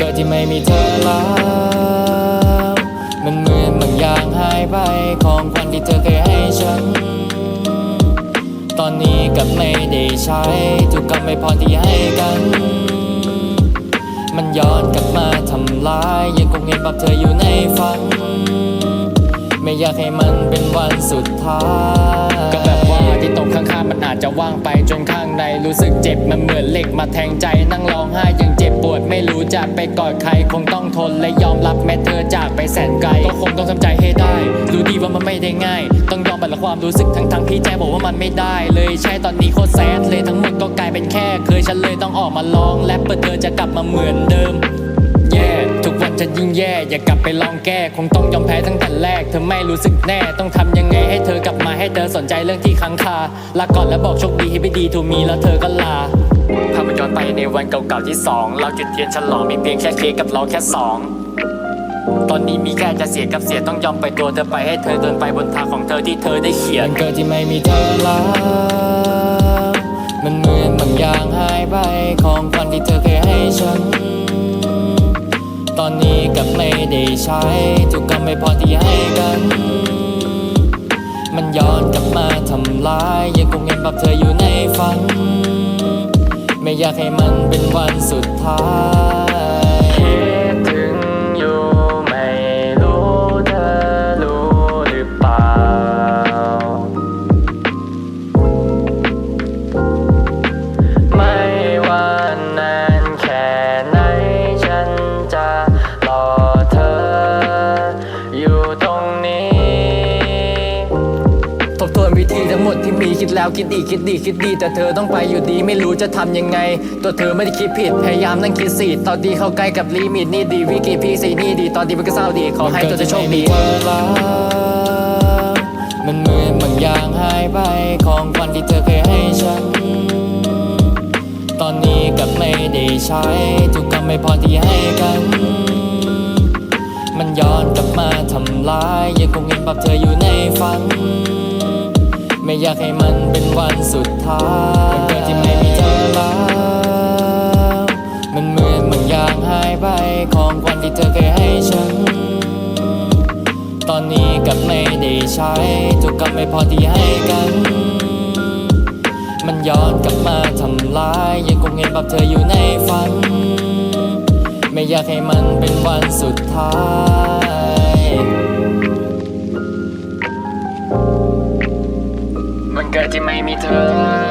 ก็ที่ไม่มีเธอแล้ว มันเหมือนบางอย่างหายไปของขวัญที่เธอเคยให้ฉัน ตอนนี้กับไม่ได้ใช้ทุกคำไม่พอที่ให้กัน มันย้อนกลับมาทำลายยังคงเห็นภาพเธออยู่ในฝัน ไม่อยากให้มันเป็นวันสุดท้าย ที่ตรงข้างๆมันอาจจะว่างไปจนข้างในรู้สึกเจ็บมันเหมือนเหล็กมาแทงใจนั่งร้องไห้ยังเจ็บปวดไม่รู้จะไปกอดใครคงต้องทนและยอมรับแม้เธอจากไปแสนไกลก็คงต้องทำใจให้ได้ รู้ดีว่ามันไม่ได้ง่าย ต้องยอมรับความรู้สึกทั้งๆที่ใจบอกว่ามันไม่ได้ เลยใช่ตอนนี้โคตรแซดเลยทั้งหมดก็กลายเป็นแค่ เคยฉันเลยต้องออกมาร้องแรปเพื่อเธอจะกลับมาเหมือนเดิม จะยิ่งแย่อย่ากลับไปลองแก้ คงต้องยอมแพ้ตั้งแต่แรก เธอไม่รู้สึกแน่ ต้องทำยังไงให้เธอกลับมาให้เธอสนใจเรื่องที่ค้างคาลาก่อนแล้วบอกโชคดีให้ไม่ดีทูมีแล้วเธอก็ลาภาพมันย้อนไปในวันเก่าๆที่สองเราจุดเทียนฉลองมีเพียงแค่เค้กกับเราแค่สองตอนนี้มีแค่จะเสียกับเสียต้องยอมไปตัวเธอไปให้เธอเดินไปบนทางของเธอที่เธอได้เขียนมันเกิดที่ไม่มีเธอแล้วมันเหมือนบางอย่างหายไปของขวัญที่เธอ ได้ใช้ ทุกคำไม่พอที่ให้กัน มันย้อนกลับมาทำลาย ยังคงเห็นภาพเธออยู่ในฝัน ไม่อยากให้มันเป็นวันสุดท้าย วิธีทั้งหมดที่มีคิดแล้วคิดอีกคิดดีคิดดี แต่เธอต้องไปอยู่ดีไม่รู้จะทำยังไง ตัวเธอไม่ได้คิดผิดพยายามนั่งคิดสิตอนดีเข้าใกล้กับลิมิตนี่ดีวิกิพีซีนี่ดีตอนดีมันก็เศร้าดีขอให้ตัวเธอโชคดีเกิดที่ไม่มีเวลามันเหมือนบางอย่างหายไปของขวัญที่เธอเคยให้ฉัน ตอนนี้กลับไม่ได้ใช้ ทุกคำไม่พอที่ให้กัน มันย้อนกลับมาทำลายยังคงเห็นภาพเธออยู่ในฝัน ไม่อยากให้มันเป็นวันสุดท้ายมันเกิดที่ไม่มีเธอแล้ว มันเหมือนบางอย่างหายไปของขวัญที่เธอเคยให้ฉัน ตอนนี้กับไม่ได้ใช้ทุกคำไม่พอที่ให้กัน มันย้อนกลับมาทำลายยังคงเห็นภาพเธออยู่ในฝัน ไม่อยากให้มันเป็นวันสุดท้าย ที่ไม่มีเธอ